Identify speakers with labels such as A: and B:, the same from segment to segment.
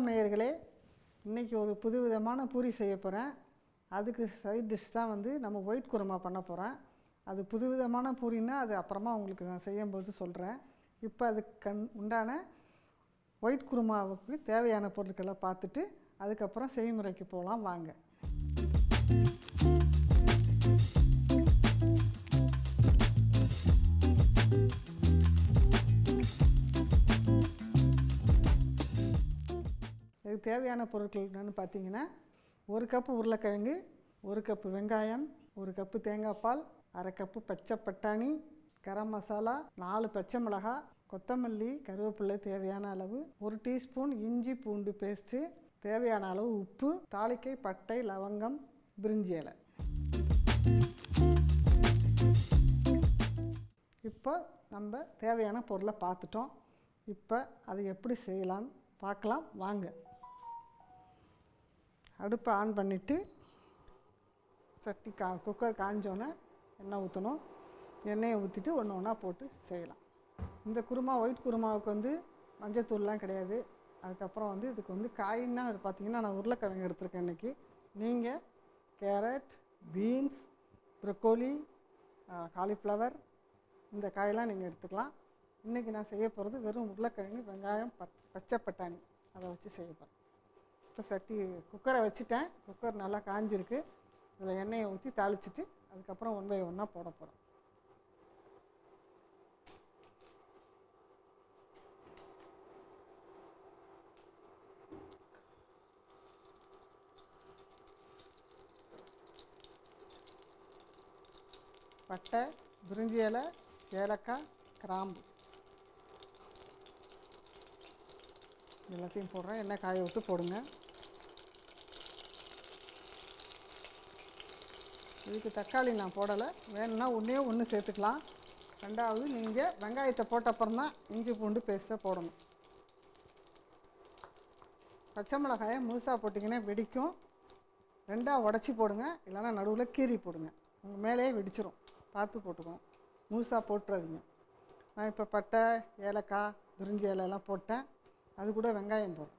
A: வணக்கம் நேயர்களே இன்றைக்கி ஒரு புதுவிதமான பூரி செய்ய போகிறேன் அதுக்கு சைட் டிஷ் தான் வந்து நம்ம ஒயிட் குருமா பண்ண போகிறேன் அது புதுவிதமான பூரின்னா அது அப்புறமா உங்களுக்கு நான் செய்யும்போது சொல்கிறேன் இப்போ அதுக்கு கண் உண்டான ஒயிட் குருமாவுக்கு தேவையான பொருட்களை பார்த்துட்டு அதுக்கப்புறம் செய்முறைக்கு போகலாம் வாங்க. இதுக்கு தேவையான பொருட்கள் என்னென்னு பார்த்தீங்கன்னா ஒரு கப்பு உருளைக்கிழங்கு ஒரு கப்பு வெங்காயம் ஒரு கப்பு தேங்காய் பால் அரை கப்பு பச்சை பட்டாணி கரம் மசாலா நாலு பச்சை மிளகாய் கொத்தமல்லி கருவேப்பிலை தேவையான அளவு ஒரு டீஸ்பூன் இஞ்சி பூண்டு பேஸ்ட்டு தேவையான அளவு உப்பு தாளிக்கை பட்டை லவங்கம் பிரிஞ்சி இலை. இப்போ நம்ம தேவையான பொருளை பார்த்துட்டோம். இப்போ அதை எப்படி செய்யலான்னு பார்க்கலாம். வாங்க. அடுப்பை ஆன் பண்ணிவிட்டு சட்டி கா குக்கர் காஞ்சோன்னே எண்ணெய் ஊற்றணும் எண்ணெயை ஊற்றிட்டு ஒன்று ஒன்றா போட்டு செய்யலாம். இந்த குருமா ஒயிட் குருமாவுக்கு வந்து மஞ்சத்தூள்லாம் கிடையாது. அதுக்கப்புறம் வந்து இதுக்கு வந்து காயின்னா பார்த்தீங்கன்னா நான் உருளைக்கிழங்கு எடுத்திருக்கேன் இன்றைக்கி நீங்கள் கேரட் பீன்ஸ் ப்ரொக்கோலி காலிஃப்ளவர் இந்த காயெல்லாம் நீங்கள் எடுத்துக்கலாம். இன்றைக்கி நான் செய்ய போகிறது வெறும் உருளைக்கிழங்கு வெங்காயம் பட் பச்சை பட்டாணி. அதை வச்சு செய்ய போகிறேன் இப்போ சட்டி குக்கரை வச்சுட்டேன். குக்கர் நல்லா காஞ்சிருக்கு. இதில் எண்ணெயை ஊற்றி தாளிச்சிட்டு அதுக்கப்புறம் ஒன் பை ஒன்றா போட போகிறோம் பட்டை பிரிஞ்சி இலை ஏலக்காய் கிராம்பு. எல்லாத்தையும் போடுறேன். எண்ணெய் காய விட்டு போடுங்க. இதுக்கு தக்காளி நான் போடலை. வேணும்னா ஒன்றே ஒன்று சேர்த்துக்கலாம். ரெண்டாவது நீங்கள் வெங்காயத்தை போட்ட அப்புறம் தான் இஞ்சி பூண்டு பேஸ்ட்டை போடணும். பச்சை மிளகாயை முழுசாக போட்டிங்கன்னா வெடிக்கும். ரெண்டாக உடச்சி போடுங்க. இல்லைன்னா நடுவில் கீறி போடுங்க. உங்கள் மேலேயே வெடிச்சிரும். பார்த்து போட்டுக்கோங்க. முழுசாக போட்டுறாதீங்க. நான் இப்போ பட்டை ஏலக்காய் பிரிஞ்சி இலையெல்லாம் போட்டேன். அது கூட வெங்காயம் போடும்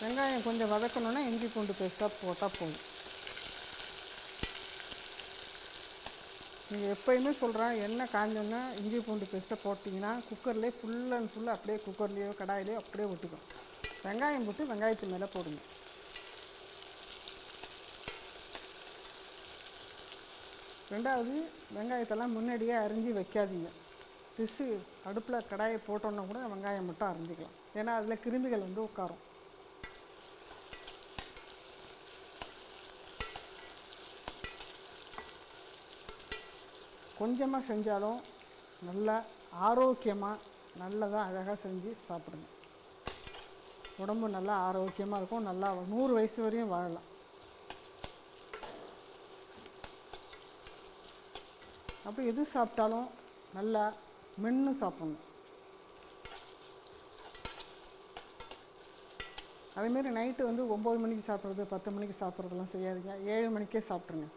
A: வெங்காயம் கொஞ்சம் வதக்கணுன்னா இஞ்சி பூண்டு பேஸ்ட்டாக போட்டால் போதும். நீங்கள் எப்போயுமே சொல்கிறேன் எண்ணெய் காஞ்சோன்னா இஞ்சி பூண்டு பேஸ்ட்டை போட்டிங்கன்னா குக்கர்லேயே ஃபுல் அண்ட் ஃபுல் அப்படியே குக்கர்லேயோ கடாயிலையோ அப்படியே ஒட்டிக்கும் வெங்காயம் போட்டு வெங்காயத்து மேலே போடுங்க. ரெண்டாவது வெங்காயத்தெல்லாம் முன்னாடியே அரிஞ்சு வைக்காதீங்க. டிஷ்ஷு அடுப்பில் கடாயை போட்டோன்னா கூட வெங்காயம் மட்டும் அரிஞ்சிக்கலாம். ஏன்னா அதில் கிருமிகள் வந்து உட்காரும். கொஞ்சமாக செஞ்சாலும் நல்லா ஆரோக்கியமாக நல்லதாக அழகாக செஞ்சு சாப்பிடுங்க. உடம்பு நல்லா ஆரோக்கியமாக இருக்கும். நல்லா நூறு வயசு வரையும் வாழலாம். அப்போ எது சாப்பிட்டாலும் நல்லா மென்று சாப்பிடணும். அதேமாரி நைட்டு வந்து ஒம்பது மணிக்கு சாப்பிட்றது பத்து மணிக்கு சாப்பிட்றதெல்லாம் செய்யாதீங்க. ஏழு மணிக்கே சாப்பிட்ருங்க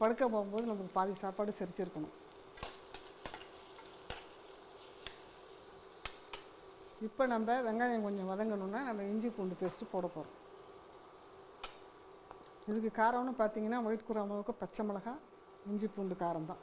A: படுக்க போகும்போது நமக்கு பாதி சாப்பாடு செரிச்சிருக்கணும். இப்போ நம்ம வெங்காயம் கொஞ்சம் வதங்கணுன்னா நம்ம இஞ்சி பூண்டு பேஸ்ட்டு போட போகிறோம் இதுக்கு காரம்னு பார்த்தீங்கன்னா ஒயிட் குராமாவுக்கு பச்சை மிளகா இஞ்சி பூண்டு காரம் தான்.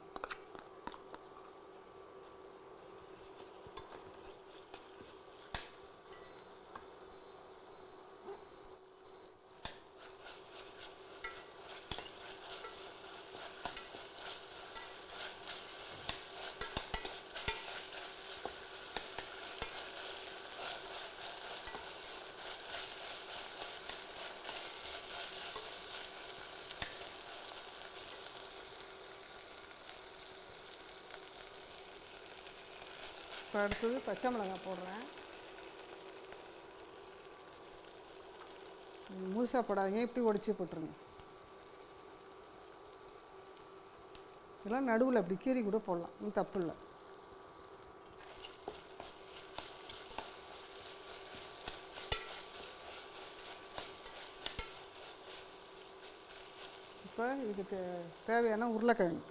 A: இப்போ அடுத்தது பச்சை மிளகாய் போடுறேன். முழுசாக போடாதீங்க இப்படி ஒடிச்சு போட்டுருங்க. இதெல்லாம் நடுவில் அப்படி கீரி கூட போடலாம் ஒன்றும் தப்பு இல்லை. இப்போ இதுக்கு தேவையான உருளைக்கிழங்கு.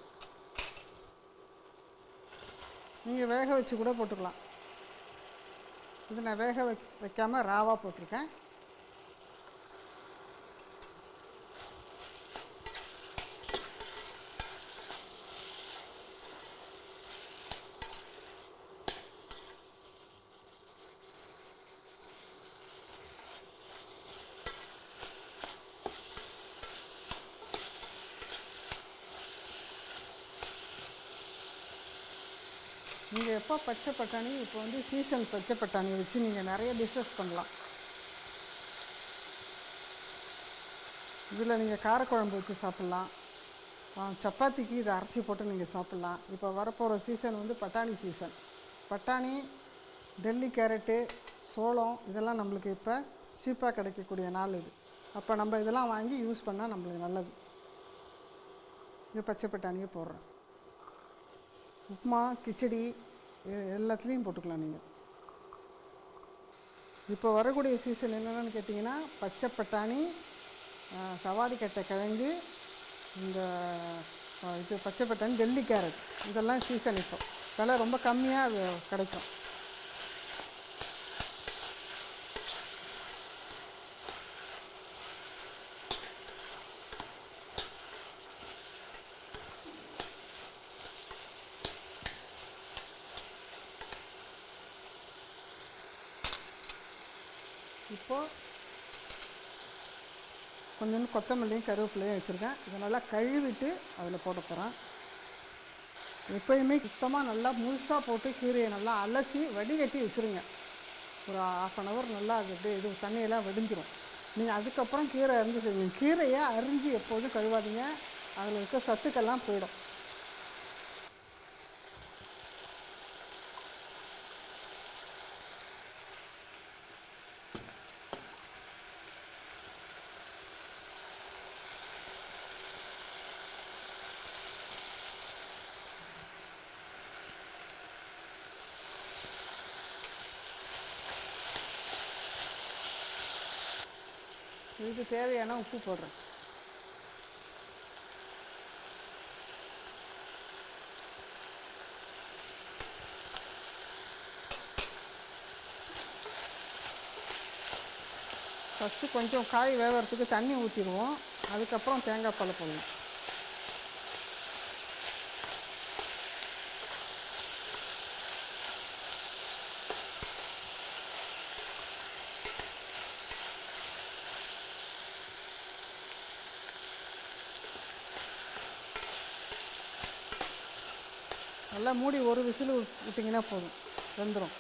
A: நீங்கள் வேக வச்சு கூட போட்டுக்கலாம். இது நான் வேக வை வைக்காமல் ராவாக போட்டிருக்கேன். நீங்கள் எப்போ பச்சை பட்டாணி இப்போ வந்து சீசன் பச்சை பட்டாணி வச்சு நீங்கள் நிறைய பிஸ்னஸ் பண்ணலாம். இதில் நீங்கள் காரக்குழம்பு வச்சு சாப்பிட்லாம். சப்பாத்திக்கு இதை அரைச்சி போட்டு நீங்கள் சாப்பிட்லாம். இப்போ வரப்போகிற சீசன் வந்து பட்டாணி சீசன் பட்டாணி டெல்லி கேரட்டு சோளம் இதெல்லாம் நம்மளுக்கு இப்போ சீப்பாக கிடைக்கக்கூடிய நாள் இது. அப்போ நம்ம இதெல்லாம் வாங்கி யூஸ் பண்ணால் நம்மளுக்கு நல்லது. இது பச்சை பட்டாணியை போடுறேன். உப்புமா கிச்சடி எல்லாத்துலேயும் போட்டுக்கலாம் நீங்கள் இப்போ வரக்கூடிய சீசன் என்னென்னு கேட்டிங்கன்னா பச்சை பட்டாணி சவாரி கட்டை கிழங்கு இந்த இது பச்சை பட்டாணி டெல்லி கேரட் இதெல்லாம் சீசன் இப்போ. விலை ரொம்ப கம்மியாக கிடைக்கும். கொஞ்சோண்டு கொத்தமல்லியும் கருவேப்பிலையும் வச்சுருக்கேன். இதை நல்லா கழுவிட்டு அதில் போட போகிறேன் எப்பயுமே சுத்தமாக நல்லா முழுசாக போட்டு கீரையை நல்லா அலசி வடிகட்டி வச்சுருங்க. ஒரு ஆஃப் அன் ஹவர் நல்லா அது அப்படியே இது தண்ணியெல்லாம் வெடிஞ்சிரும். நீங்கள் அதுக்கப்புறம் கீரை அரிஞ்சு செய்வீங்க கீரையை அரிஞ்சு எப்போதும் கழுவாதீங்க. அதில் இருக்க சத்துக்கெல்லாம் போயிடும். இதுக்கு தேவையான உப்பு போடுறேன். ஃபஸ்ட்டு கொஞ்சம் காய் வேகிறதுக்கு தண்ணி ஊற்றிடுவோம் அதுக்கப்புறம் தேங்காய் பால் போடணும். மூடி ஒரு விசில் விட்டிங்கன்னா போதும். வெந்துடும்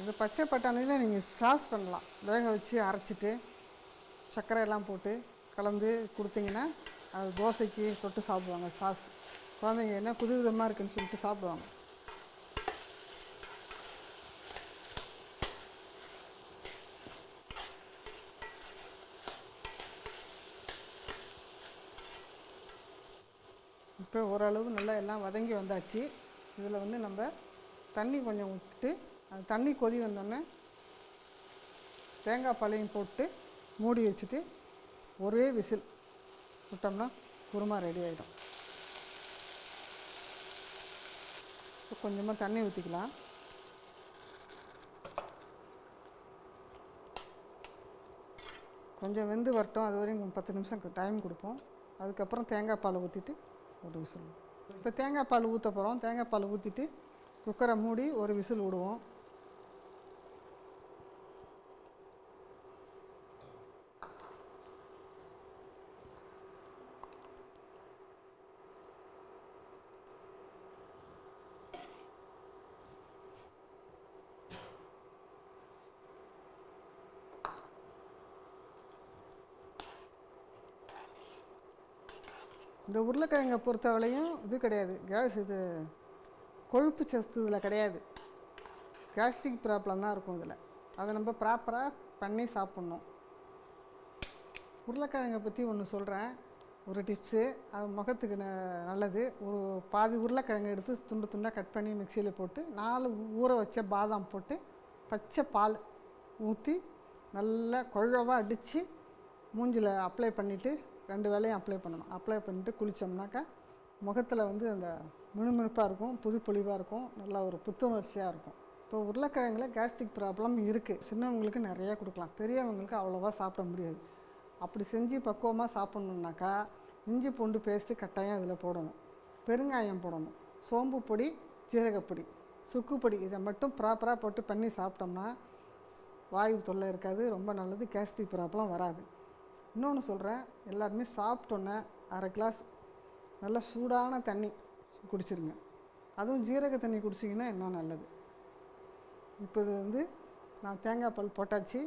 A: இந்த பச்சை பட்டாணியில் நீங்கள் சாஸ் பண்ணலாம். வேக வச்சு அரைச்சிட்டு சர்க்கரை எல்லாம் போட்டு கலந்து கொடுத்தீங்கன்னா அது தோசைக்கு தொட்டு சாப்பிடுவாங்க சாஸ். குழந்தைங்க என்ன புது விதமாக இருக்குன்னு சொல்லிட்டு சாப்பிடுவாங்க இப்போ ஓரளவு நல்லா எல்லாம் வதங்கி வந்தாச்சு. இதில் வந்து நம்ம தண்ணி கொஞ்சம் விட்டுட்டு அது தண்ணி கொதி வந்தோடனே தேங்காய் பழையும் போட்டு மூடி வச்சுட்டு ஒரே விசில் விட்டோம்னா குருமா ரெடி ஆகிடும் இப்போ கொஞ்சமாக தண்ணி ஊற்றிக்கலாம். கொஞ்சம் வெந்து வரட்டும். அது வரையும் பத்து நிமிஷம் டைம் கொடுப்போம். அதுக்கப்புறம் தேங்காய் பால் ஊற்றிட்டு ஒரு விசில் இப்போ தேங்காய் பால் ஊற்ற போகிறோம். தேங்காய் பால் ஊற்றிட்டு குக்கரை மூடி ஒரு விசில் விடுவோம். இந்த உருளைக்கிழங்கை பொறுத்தவரையும் இது கிடையாது. கேஸ் இது கொழுப்பு சத்து இதில் கிடையாது. கேஸ்ட்ரிக் ப்ராப்ளம் தான் இருக்கும் இதில். அதை நம்ம ப்ராப்பராக பண்ணி சாப்பிட்ணும். உருளைக்கிழங்கை பற்றி ஒன்று சொல்கிறேன். ஒரு டிப்ஸு. அது முகத்துக்கு ந நல்லது. ஒரு பாதி உருளைக்கிழங்கு எடுத்து துண்டு துண்டாக கட் பண்ணி மிக்சியில் போட்டு நாலு ஊற வச்ச பாதாம் போட்டு பச்சை பால் ஊற்றி நல்லா குழவாக அடித்து மூஞ்சில் அப்ளை பண்ணிவிட்டு ரெண்டு வேலையும் அப்ளை பண்ணணும். அப்ளை பண்ணிட்டு குளித்தோம்னாக்கா முகத்தில் வந்து அந்த மினுமினுப்பாக இருக்கும் புது பொழிவாக இருக்கும் நல்லா ஒரு புத்துணர்ச்சியாக இருக்கும். இப்போ உருளைக்கிழங்கில் கேஸ்ட்ரிக் ப்ராப்ளம் இருக்குது சின்னவங்களுக்கு நிறையா கொடுக்கலாம். பெரியவங்களுக்கு அவ்வளோவா சாப்பிட முடியாது. அப்படி செஞ்சு பக்குவமாக சாப்பிட்ணுன்னாக்கா இஞ்சி பூண்டு பேஸ்ட்டு கட்டாயம் அதில் போடணும். பெருங்காயம் போடணும். சோம்பு பொடி ஜீரகப்பொடி சுக்குப்பொடி இதை மட்டும் ப்ராப்பராக போட்டு பண்ணி சாப்பிட்டோம்னா வாயு தொல்லை இருக்காது. ரொம்ப நல்லது. கேஸ்ட்ரிக் ப்ராப்ளம் வராது. இன்னொன்று சொல்கிறேன் எல்லாருமே சாப்பிட்டோன்னே அரை கிளாஸ் நல்ல சூடான தண்ணி குடிச்சிருங்க. அதுவும் ஜீரக தண்ணி குடிச்சிங்கன்னா இன்னும் நல்லது. இப்போ இது வந்து நான் தேங்காய் பால் போட்டாச்சு.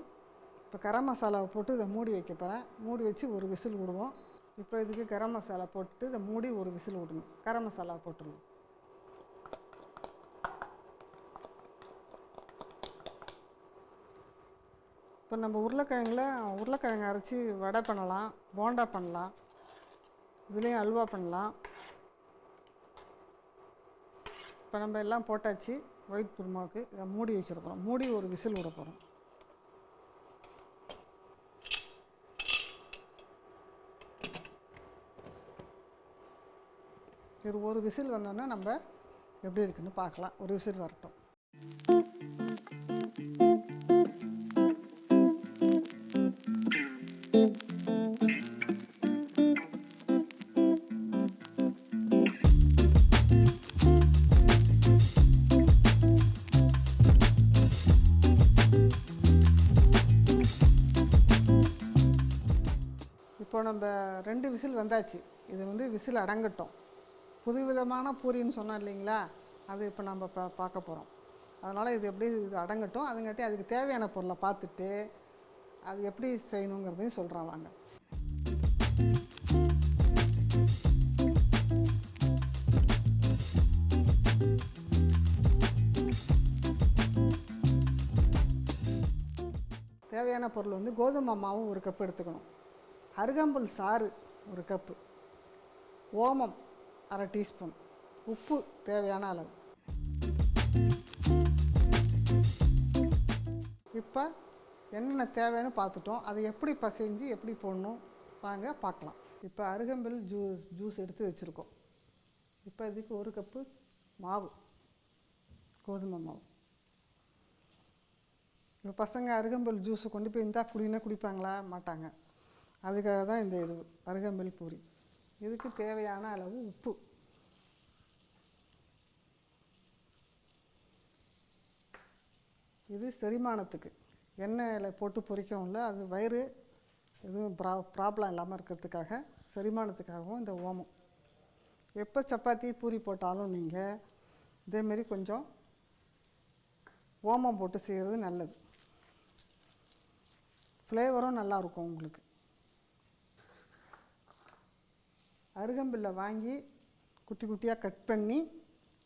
A: இப்போ கரம் மசாலாவை போட்டு இதை மூடி வைக்க போகிறேன் மூடி வச்சு ஒரு விசில் விடுவோம். இப்போ இதுக்கு கரம் மசாலா போட்டு இதை மூடி ஒரு விசில் விடணும். கரம் மசாலா போட்டுடணும். இப்போ நம்ம உருளைக்கிழங்குல உருளைக்கிழங்கு அரைச்சி வடை பண்ணலாம் போண்டா பண்ணலாம் இதுலேயும் அல்வா பண்ணலாம். இப்போ நம்ம எல்லாம் போட்டாச்சு ஒயிட் குருமாவுக்கு. இதை மூடி வச்சுருக்கிறோம் மூடி ஒரு விசில் விட போகிறோம் இது ஒரு விசில் வந்தோன்னே நம்ம எப்படி இருக்குன்னு பார்க்கலாம். ஒரு விசில் வரட்டும். ரெண்டு விசில் வந்தாச்சு. இது வந்து விசில் அடங்கட்டும். புதுவிதமான பூரின்னு சொன்னோம் இல்லைங்களா? அது இப்போ நம்ம பா பார்க்க போகிறோம் அதனால் இது எப்படி இது அடங்கட்டும் அதுங்காட்டி அதுக்கு தேவையான பொருளை பார்த்துட்டு அது எப்படி செய்யணுங்கிறதையும் சொல்கிறான் வாங்க. தேவையான பொருள் வந்து கோதுமை மாவும் ஒரு கப் எடுத்துக்கணும். அருகம்புல் சாறு ஒரு கப்பு. ஓமம் அரை டீஸ்பூன். உப்பு தேவையான அளவு. இப்போ என்னென்ன தேவைன்னு பார்த்துட்டோம். அதை எப்படி பசைஞ்சு எப்படி போடணும்? வாங்க பார்க்கலாம். இப்போ அருகம்பில் ஜூஸ் ஜூஸ் எடுத்து வச்சுருக்கோம். இப்போ இதுக்கு ஒரு கப்பு மாவு. கோதுமை மாவு. இப்போ பசங்க அருகம்புல் ஜூஸை கொண்டு போய் இருந்தால் குடினா குடிப்பாங்களா? மாட்டாங்க. அதுக்காக தான் இந்த இது அருகம்புல் பூரி. இதுக்கு தேவையான அளவு உப்பு. இது செரிமானத்துக்கு. எண்ணெயில் போட்டு பொரிக்கவும்ல அது வயிறு எதுவும் ப்ரா ப்ராப்ளம் இல்லாமல் இருக்கிறதுக்காக செரிமானத்துக்காகவும் இந்த ஓமம். எப்போ சப்பாத்தி பூரி போட்டாலும் நீங்கள் இதேமாரி கொஞ்சம் ஓமம் போட்டு செய்கிறது நல்லது. ஃப்ளேவரும் நல்லாயிருக்கும் உங்களுக்கு. அருகம்பில்லை வாங்கி குட்டி குட்டியாக கட் பண்ணி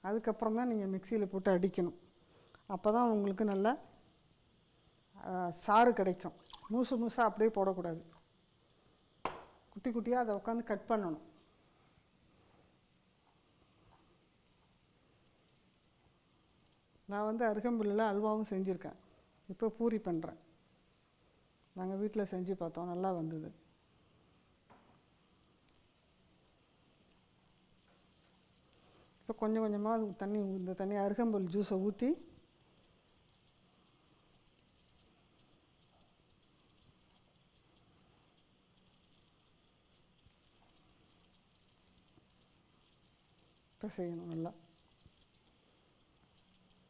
A: அதுக்கப்புறம் தான் நீங்கள் மிக்சியில் போட்டு அடிக்கணும். அப்போ தான் உங்களுக்கு நல்ல சாறு கிடைக்கும். மூசு மூசாக அப்படியே போடக்கூடாது. குட்டி குட்டியாக அதை உட்காந்து கட் பண்ணணும். நான் வந்து அருகம்புல்லில் அல்வாவும் செஞ்சுருக்கேன். இப்போ பூரி பண்ணுறேன் நாங்கள் வீட்டில் செஞ்சு பார்த்தோம். நல்லா வந்தது. இப்போ கொஞ்சம் கொஞ்சமாக அது தண்ணி இந்த தண்ணி அருகம்புல் ஜூஸை ஊற்றி பிசையணும் நல்லா.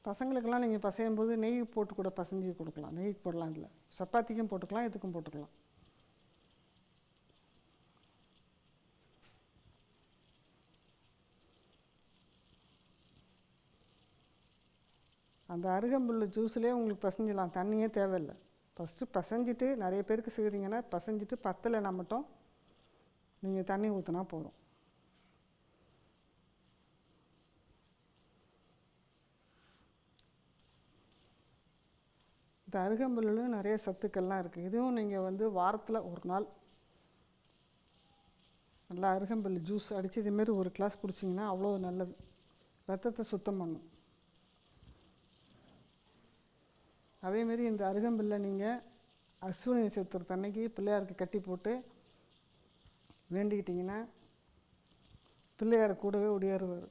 A: பசங்களுக்கெல்லாம் நீங்கள் பசையும் போது நெய் போட்டு கூட பசைஞ்சு கொடுக்கலாம். நெய் போடலாம் இதில். சப்பாத்திக்கும் போட்டுக்கலாம் இதுக்கும் போட்டுக்கலாம். அந்த அருகம்புல் ஜூஸ்லேயே உங்களுக்கு பசஞ்சிடலாம். தண்ணியே தேவையில்லை. ஃபஸ்ட்டு பசைஞ்சிட்டு நிறைய பேருக்கு செய்கிறீங்கன்னா பசைஞ்சிட்டு பத்தலைன்னா மட்டும் நீங்கள் தண்ணி ஊற்றினா போதும். இந்த அருகம்புல்லும் நிறைய சத்துக்கள்லாம் இருக்குது இதுவும் நீங்கள் வந்து வாரத்தில் ஒரு நாள் நல்லா அருகம்புல் ஜூஸ் அடித்து இதுமாரி ஒரு கிளாஸ் குடிச்சிங்கன்னா அவ்வளோ நல்லது. ரத்தத்தை சுத்தம் பண்ணும். அதேமாரி இந்த அருகம்பில்லை நீங்கள் அஸ்வினி நட்சத்திரத்து அன்னைக்கு பிள்ளையாருக்கு கட்டி போட்டு வேண்டிக்கிட்டிங்கன்னா பிள்ளையார் கூடவே ஒடியாருவார்.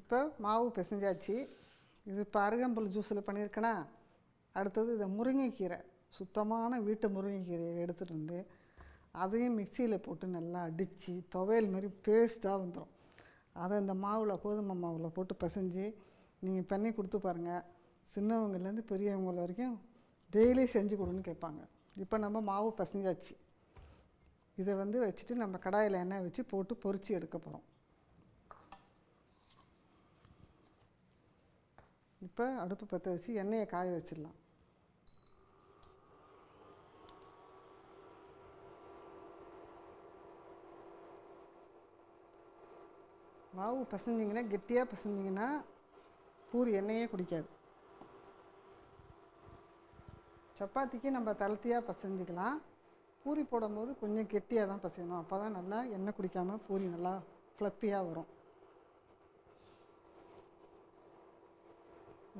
A: இப்போ மாவு பிசைஞ்சாச்சு. இது இப்போ அருகம்புல் ஜூஸில் பண்ணியிருக்கேனா அடுத்தது இதை முருங்கைக்கீரை. சுத்தமான வீட்டு முருங்கைக்கீரையை எடுத்துகிட்டு வந்து அதையும் மிக்சியில் போட்டு நல்லா அடித்து துவையல் மாதிரி பேஸ்ட்டாக வந்துடும் அதை இந்த மாவில் கோதுமை மாவில் போட்டு பிசைஞ்சு நீங்கள் பண்ணி கொடுத்து பாருங்கள் சின்னவங்கலேருந்து பெரியவங்க வரைக்கும் டெய்லி செஞ்சு கொடுன்னு கேட்பாங்க. இப்போ நம்ம மாவு பிசைஞ்சாச்சு. இதை வந்து வச்சுட்டு நம்ம கடாயில் எண்ணெய் வச்சு போட்டு பொறிச்சு எடுக்க போகிறோம் இப்போ அடுப்பு பற்ற வச்சு எண்ணெயை காய வச்சிடலாம். மாவு பசஞ்சிங்கன்னா கெட்டியாக பசஞ்சிங்கன்னா பூரி எண்ணெயே குடிக்காது. சப்பாத்திக்கு நம்ம தளர்த்தியாக பசைஞ்சிக்கலாம். பூரி போடும்போது கொஞ்சம் கெட்டியாக தான் பசையணும். அப்போ தான் நல்லா எண்ணெய் குடிக்காமல் பூரி நல்லா ஃப்ளப்பியாக வரும்.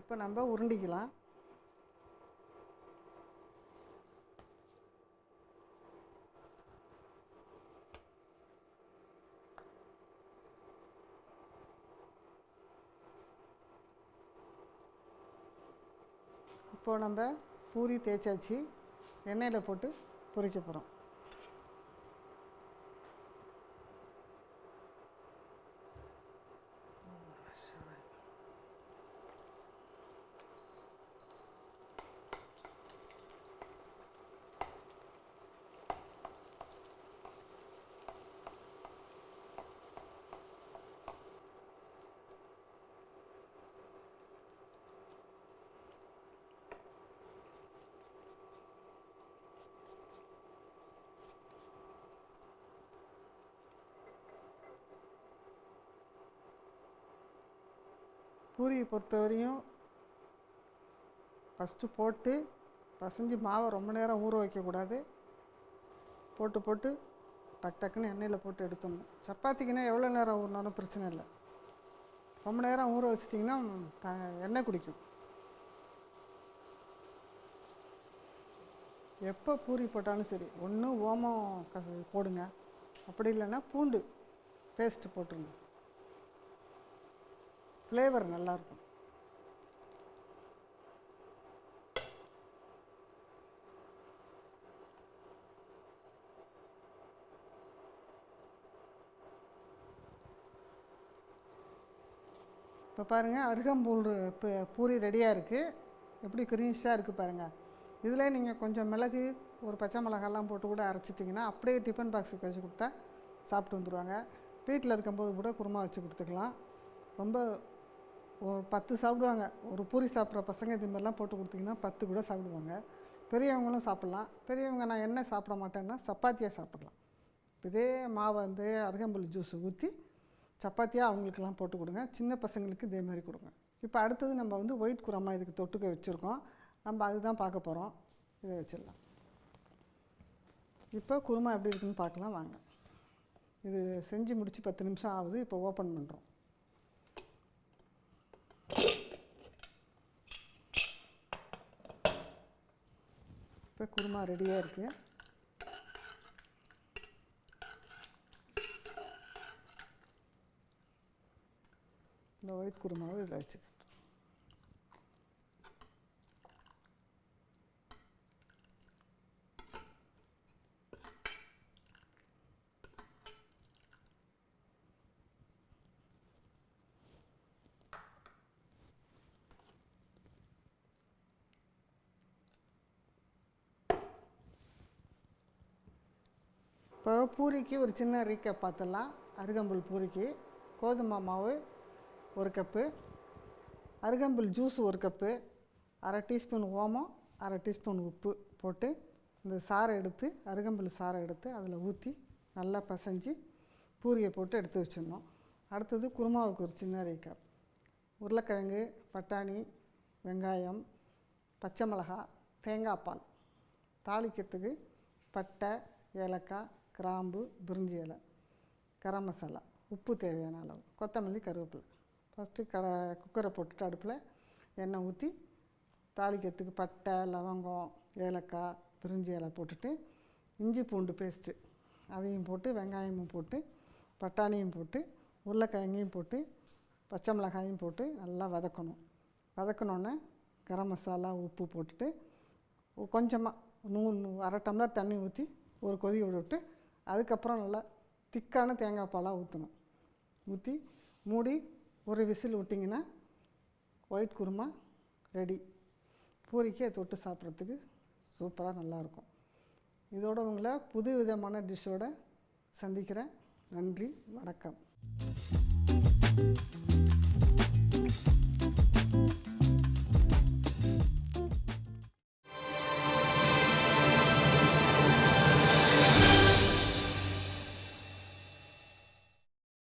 A: இப்போ நம்ம உருண்டிக்கலாம். இப்போ நம்ம பூரி தேய்ச்சாச்சு. எண்ணெயில் போட்டு பொரிக்க போகிறோம். பூரியை பொறுத்தவரையும் ஃபஸ்ட்டு போட்டு பசைஞ்சு மாவை ரொம்ப நேரம் ஊற வைக்கக்கூடாது போட்டு போட்டு டக் டக்குன்னு எண்ணெயில் போட்டு எடுத்துடணும். சப்பாத்திக்குன்னா எவ்வளோ நேரம் ஊறினாலும் பிரச்சனை இல்லை. ரொம்ப நேரம் ஊற வச்சிட்டிங்கன்னா த எண்ணெய் குடிக்கும். எப்போ பூரி போட்டாலும் சரி ஒன்று ஓமம் கச போடுங்க. அப்படி இல்லைன்னா பூண்டு பேஸ்ட்டு போட்டுருங்க. ஃப்ளேவர் நல்லாயிருக்கும் இப்போ பாருங்கள் அருகம்பூல் இப்போ பூரி ரெடியாக இருக்குது எப்படி கிரீன்ஷாக இருக்குது பாருங்கள் இதில் நீங்கள் கொஞ்சம் மிளகு ஒரு பச்சை மிளகாலாம் போட்டு கூட அரைச்சிட்டிங்கன்னா அப்படியே டிஃபன் பாக்ஸுக்கு வச்சு கொடுத்தா சாப்பிட்டு வந்துடுவாங்க வீட்டில் இருக்கும்போது கூட குருமா வச்சு கொடுத்துக்கலாம். ரொம்ப ஒரு பத்து சாப்பிடுவாங்க. ஒரு பூரி சாப்பிட்ற பசங்க இது மாதிரிலாம் போட்டு கொடுத்தீங்கன்னா பத்து கூட சாப்பிடுவாங்க. பெரியவங்களும் சாப்பிட்லாம். பெரியவங்க நான் என்ன சாப்பிட மாட்டேன்னா சப்பாத்தியாக சாப்பிட்லாம். இதே மாவை வந்து அருகம்புல் ஜூஸ் ஊற்றி சப்பாத்தியாக அவங்களுக்கெல்லாம் போட்டு கொடுங்க. சின்ன பசங்களுக்கு இதே மாதிரி கொடுங்க. இப்போ அடுத்தது நம்ம வந்து ஒயிட் குரமா இதுக்கு தொட்டுக்க வச்சுருக்கோம். நம்ம அதுதான் பார்க்க போகிறோம். இதை வச்சிடலாம். இப்போ குருமா எப்படி இருக்குன்னு பார்க்கலாம். வாங்க. இது செஞ்சு முடித்து பத்து நிமிஷம் ஆகுது. இப்போ ஓப்பன் பண்ணுறோம். இப்போ குருமா ரெடியாக இருக்குது இந்த ஒயிட் குருமாவை இதில் வச்சு இப்போ பூரிக்கு ஒரு சின்ன ரீக்கப் பார்த்துடலாம். அருகம்புல் பூரிக்கு கோதுமை மாவு ஒரு கப்பு அருகம்புல் ஜூஸ் ஒரு கப்பு அரை டீஸ்பூன் ஓமம் அரை டீஸ்பூன் உப்பு போட்டு இந்த சாறை எடுத்து அருகம்புல் சாறை எடுத்து அதில் ஊற்றி நல்லா பசைஞ்சு பூரியை போட்டு எடுத்து வச்சிடணும். அடுத்தது குருமாவுக்கு ஒரு சின்ன ரீக்கப் உருளைக்கிழங்கு பட்டாணி வெங்காயம் பச்சை மிளகாய் தேங்காய் பால். தாளிக்கிறதுக்கு பட்டை ஏலக்காய் கிராம்பு பிரிஞ்சி இலை கரம் மசாலா உப்பு தேவையான அளவு கொத்தமல்லி கருவேப்பிலை. ஃபஸ்ட்டு கடை குக்கரை போட்டுட்டு அடுப்பில் எண்ணெய் ஊற்றி தாளிக்கிறதுக்கு பட்டை லவங்கம் ஏலக்காய் பிரிஞ்சி இலை போட்டுட்டு இஞ்சி பூண்டு பேஸ்ட்டு அதையும் போட்டு வெங்காயமும் போட்டு பட்டாணியும் போட்டு உருளைக்கிழங்கையும் போட்டு பச்சை மிளகாயும் போட்டு நல்லா வதக்கணும். வதக்கினோன்னே கரம் மசாலா உப்பு போட்டுட்டு கொஞ்சமாக நூறு அரை டம்ளர் தண்ணி ஊற்றி ஒரு கொதி விட்டு அதுக்கப்புறம் நல்லா திக்கான தேங்காய் பாலாக ஊற்றணும் ஊற்றி மூடி ஒரு விசில் விட்டிங்கன்னா ஒயிட் குருமா ரெடி. பூரிக்கே தொட்டு சாப்பிட்றதுக்கு சூப்பராக நல்லாயிருக்கும். இதோட உங்களை புது விதமான டிஷ்ஷோட சந்திக்கிறேன். நன்றி வணக்கம்.